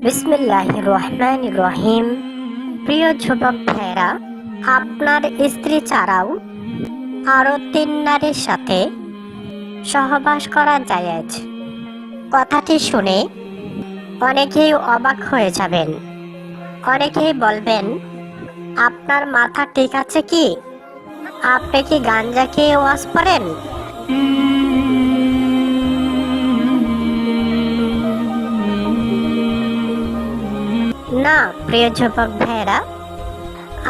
বিসমিল্লাহ রহমান রহিম। প্রিয় যুবক ভাইরা আপনার স্ত্রী ছাড়াও আরও তিন নারীর সাথে সহবাস করা জায়েজ কথাটি শুনে অনেকেই অবাক হয়ে যাবেন। অনেকেই বলবেন, আপনার মাথা ঠিক আছে কি? আপনি কি গাঞ্জা খেয়ে ওয়াজ করেন প্রিয় যুবক ভাইয়েরা,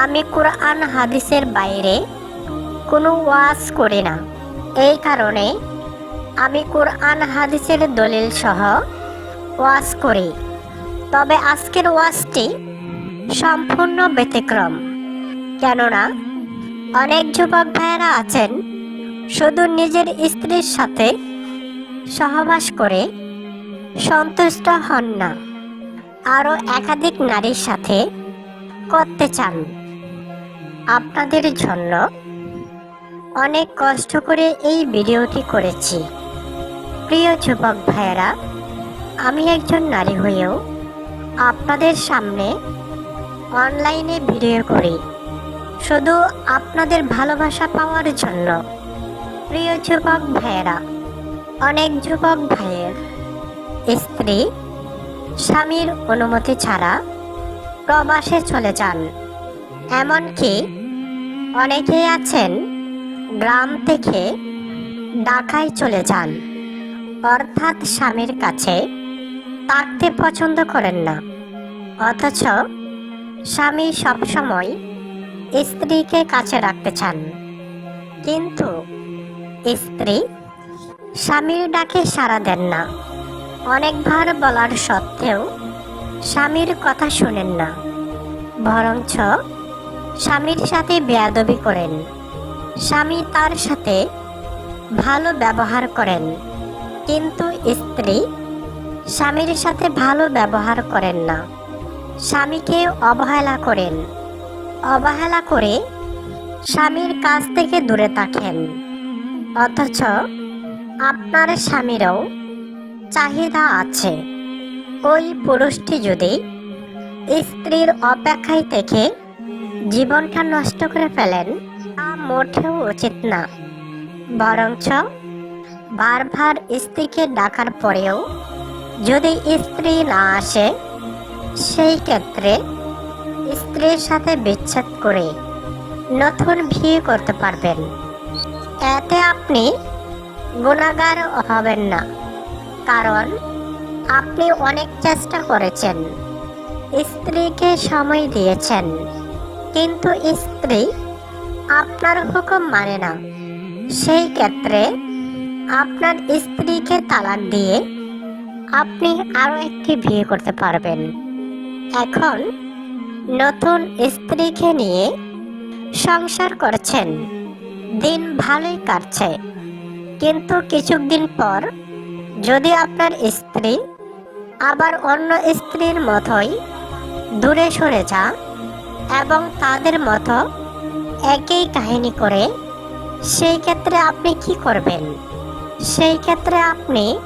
আমি কোরআন হাদিসের বাইরে কোনো ওয়াজ করি না। এই কারণে আমি কোরআন হাদিসের দলিল সহ ওয়াজ করি। তবে আজকের ওয়াজটি সম্পূর্ণ ব্যতিক্রম। কেননা, অনেক যুবক ভাইয়েরা আছেন, শুধু নিজের স্ত্রীর সাথে সহবাস করে সন্তুষ্ট হন না। আরও একাধিক নারীর সাথে করতে চান। আপনাদের জন্য অনেক কষ্ট করে এই ভিডিওটি করেছি। প্রিয় যুবক ভাইয়েরা, আমি একজন নারী হয়েও আপনাদের সামনে অনলাইনে ভিডিও করি। শুধু আপনাদের ভালোবাসা পাওয়ার জন্য। প্রিয় যুবক ভাইয়েরা, অনেক যুবক ভাইয়ের স্ত্রী স্বামীর অনুমতি ছাড়া প্রবাসে চলে যান। এমনকি অনেকেই আছেন গ্রাম থেকে ঢাকায় চলে যান। অর্থাৎ স্বামীর কাছে থাকতে পছন্দ করেন না। অথচ স্বামী সবসময় স্ত্রীকে কাছে রাখতে চান। কিন্তু স্ত্রী স্বামীর ডাকে সাড়া দেন না। অনেকবার বলার সত্ত্বেও স্বামীর কথা শুনেন না। বরঞ্চ স্বামীর সাথে বেয়াদবি করেন। স্বামী তার সাথে ভালো ব্যবহার করেন। কিন্তু স্ত্রী স্বামীর সাথে ভালো ব্যবহার করেন না। স্বামীকে অবহেলা করেন। অবহেলা করে স্বামীর কাছ থেকে দূরে থাকেন। অথচ আপনার স্বামীরও চাহিদা আছে। ওই পুরুষটি যদি স্ত্রীর অপেক্ষায় থেকে জীবনটা নষ্ট করে ফেলেন, তা মোটেও উচিত না। বরঞ্চ বারবার স্ত্রীকে ডাকার পরেও যদি স্ত্রী না আসে, সেই ক্ষেত্রে স্ত্রীর সাথে বিচ্ছেদ করে নতুন বিয়ে করতে পারবেন। এতে আপনি গুণাগার হবেন না। কারণ আপনি অনেক চেষ্টা করেছেন। স্ত্রীকে সময় দিয়েছেন। কিন্তু স্ত্রী আপনার হুকুম মানে না। সেই ক্ষেত্রে আপনার স্ত্রীকে তালাক দিয়ে আপনি আরও একটি বিয়ে করতে পারবেন। এখন নতুন স্ত্রীকে নিয়ে সংসার করছেন। দিন ভালোই কাটছে। কিন্তু কিছুদিন পর যদি আপনার স্ত্রী আবার অন্য স্ত্রীর মতোই দূরে সরে যা এবং তাদের মতো একই কাহিনী করে, সেই ক্ষেত্রে আপনি কি করবেন? সেই ক্ষেত্রে আপনি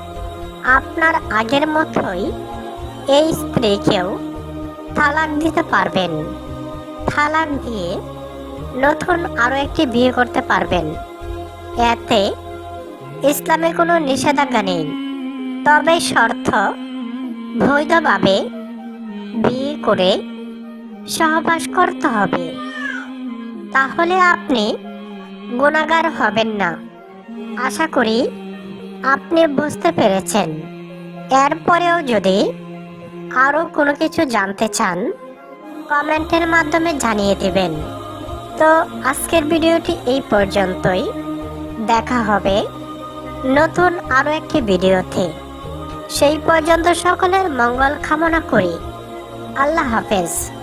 আপনার আগের মতোই এই স্ত্রীকেও তালাক দিতে পারবেন। তালাক দিয়ে নতুন আরও একটি বিয়ে করতে পারবেন। এতে ইসলামে কোনো নিষেধাজ্ঞা নেই। তবে শর্ত, বৈধভাবে বিয়ে করে সহবাস করতে হবে। তাহলে আপনি গুণাগার হবেন না। আশা করি আপনি বুঝতে পেরেছেন। এরপরেও যদি আরও কোনো কিছু জানতে চান, কমেন্টের মাধ্যমে জানিয়ে দেবেন। তো আজকের ভিডিওটি এই পর্যন্তই। দেখা হবে নতুন আরও একটি ভিডিওতে। সেই পর্যন্ত সকলের মঙ্গল কামনা করি। আল্লাহ হাফেজ।